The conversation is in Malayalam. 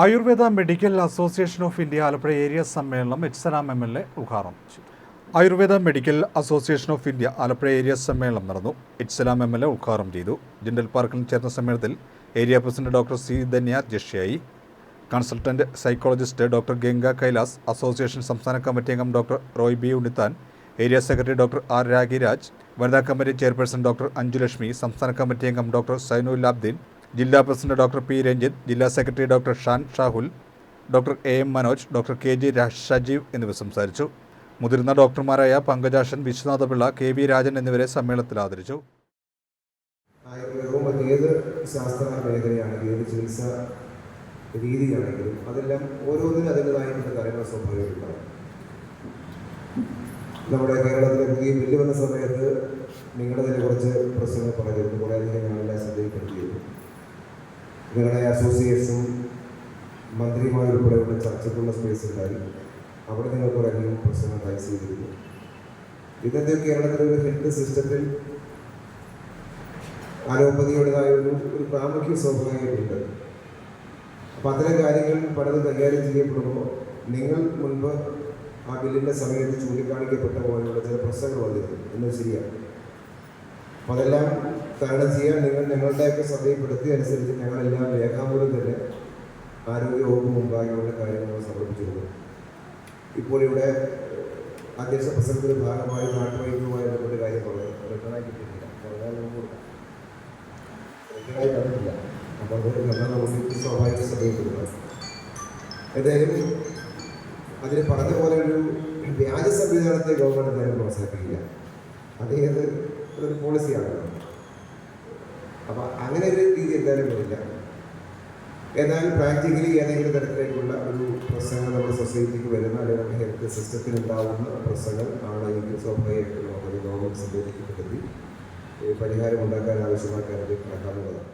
Ayurveda medical association of India Alappuzha area സമ്മേളനം എച്ച്സലാം എം എൽ എ ഉദ്ഘാടനം ചെയ്തു. Ayurveda medical association of India Alappuzha area സമ്മേളനം നടന്നു. എച്ച്സലാം എം എൽ എ ഉദ്ഘാടനം ചെയ്തു. ജിൻഡൽ പാർക്കിൽ ചേർന്ന സമ്മേളനത്തിൽ area president doctor C Dhanya അധ്യക്ഷയായി. Consultant psychologist doctor Ganga Kailas association സംസ്ഥാന കമ്മിറ്റി അംഗം doctor Roy B Unnithan area secretary doctor R Ragiraj വനിതാ കമ്മിറ്റി ചെയർപേഴ്സൺ ഡോക്ടർ അഞ്ജുലക്ഷ്മി സംസ്ഥാന കമ്മിറ്റി അംഗം ഡോക്ടർ സൈനുൽ അബ്ദീൻ ജില്ലാ പ്രസിഡന്റ് ഡോക്ടർ പി രഞ്ജിത്ത് ജില്ലാ secretary doctor Shan Shahul doctor A M Manoj doctor K G Sajeev എന്നിവർ സംസാരിച്ചു. മുതിർന്ന ഡോക്ടർമാരായ പങ്കജാഷൻ വിശ്വനാഥപിള്ള കെ വി രാജൻ എന്നിവരെ സമ്മേളനത്തിൽ ആദരിച്ചു. ആയുർവേദവും മറ്റേത് ഏത് ചികിത്സ രീതിയാണെങ്കിലും അതെല്ലാം ഓരോന്നിനും അതിന്റെതായിട്ടുള്ള കാര്യങ്ങൾ സംഭവിക്കുന്നുണ്ടാവും നമ്മുടെ കേരളത്തിലെ പുതിയ ബില്ല് വന്ന സമയത്ത് നിങ്ങളുടെ തന്നെ കുറച്ച് പ്രശ്നങ്ങൾ പറഞ്ഞിരുന്നു കുറേയധികം ഞങ്ങളെല്ലാം ശ്രദ്ധയിൽപ്പെടുത്തിയിരുന്നു. നിങ്ങളുടെ അസോസിയേഷനും മന്ത്രിമാരുൾപ്പെടെയുള്ള ചർച്ചയ്ക്കുള്ള സ്പേസ് ഉണ്ടായി. അവിടെ നിങ്ങൾ കുറേയധികം പ്രശ്നങ്ങൾ റൈസ് ചെയ്തിരുന്നു. ഇന്നത്തെ കേരളത്തിലെ ഒരു ഹെൽത്ത് സിസ്റ്റത്തിൽ അലോപ്പതിയുടേതായ ഒരു ഒരു പ്രാമുഖ്യം സ്വാഭാവികമായിട്ടുണ്ട് അപ്പം അത്തരം കാര്യങ്ങൾ പലതും കൈകാര്യം ചെയ്യപ്പെടുമ്പോൾ നിങ്ങൾ മുൻപ് ആ ബില്ലിന്റെ സമയത്ത് ചൂണ്ടിക്കാണിക്കപ്പെട്ട പോലെയുള്ള ചില പ്രശ്നങ്ങൾ വന്നിരുന്നു. എന്നത് ശരിയാണ്. അതെല്ലാം തരണം ചെയ്യാൻ നിങ്ങൾ ഞങ്ങളുടെയൊക്കെ ശ്രദ്ധയിൽപ്പെടുത്തി അനുസരിച്ച് ഞങ്ങളെല്ലാം രേഖാമൂലം തന്നെ ആരോഗ്യവകുപ്പ് മുമ്പാകെയുള്ള കാര്യങ്ങൾ സമർപ്പിച്ചിരുന്നു ഇപ്പോൾ ഇവിടെ അധ്യക്ഷ പ്രസംഗത്തിൽ ഭാഗമായി നാട്ടുവൈദ്യവുമായി ബന്ധപ്പെട്ട കാര്യം പറഞ്ഞു റിട്ടേണായി കിട്ടിയിട്ടില്ല. സ്വാഭാവിക ശ്രദ്ധയിൽപ്പെടുന്നത് എന്തായാലും അതിന് പറഞ്ഞ പോലെ ഒരു വ്യാജ സംവിധാനത്തെ ഗവൺമെന്റ് എന്തായാലും പ്രോത്സാഹിപ്പിക്കില്ല. അത് ഏത് ഒരു പോളിസിയാണല്ലോ അപ്പോൾ അങ്ങനെ ഒരു രീതി എന്തായാലും വരില്ല. എന്നാൽ പ്രാക്ടിക്കലി ഏതെങ്കിലും തരത്തിലേക്കുള്ള ഒരു പ്രശ്നങ്ങൾ നമ്മുടെ സൊസൈറ്റിക്ക് വരുന്ന അല്ലെങ്കിൽ നമ്മുടെ ഹെൽത്ത് സിസ്റ്റത്തിൽ ഉണ്ടാവുന്ന പ്രശ്നങ്ങൾ ആണ് സ്വാഭാവികമായിട്ടും സ്വാഭാവികമായിട്ടുള്ള ഗവൺമെന്റ് ശ്രദ്ധയിലേക്ക് പെടുത്തി പരിഹാരം ഉണ്ടാക്കാൻ ആവശ്യമായ കാര്യങ്ങൾ കണക്കാവുന്നതാണ്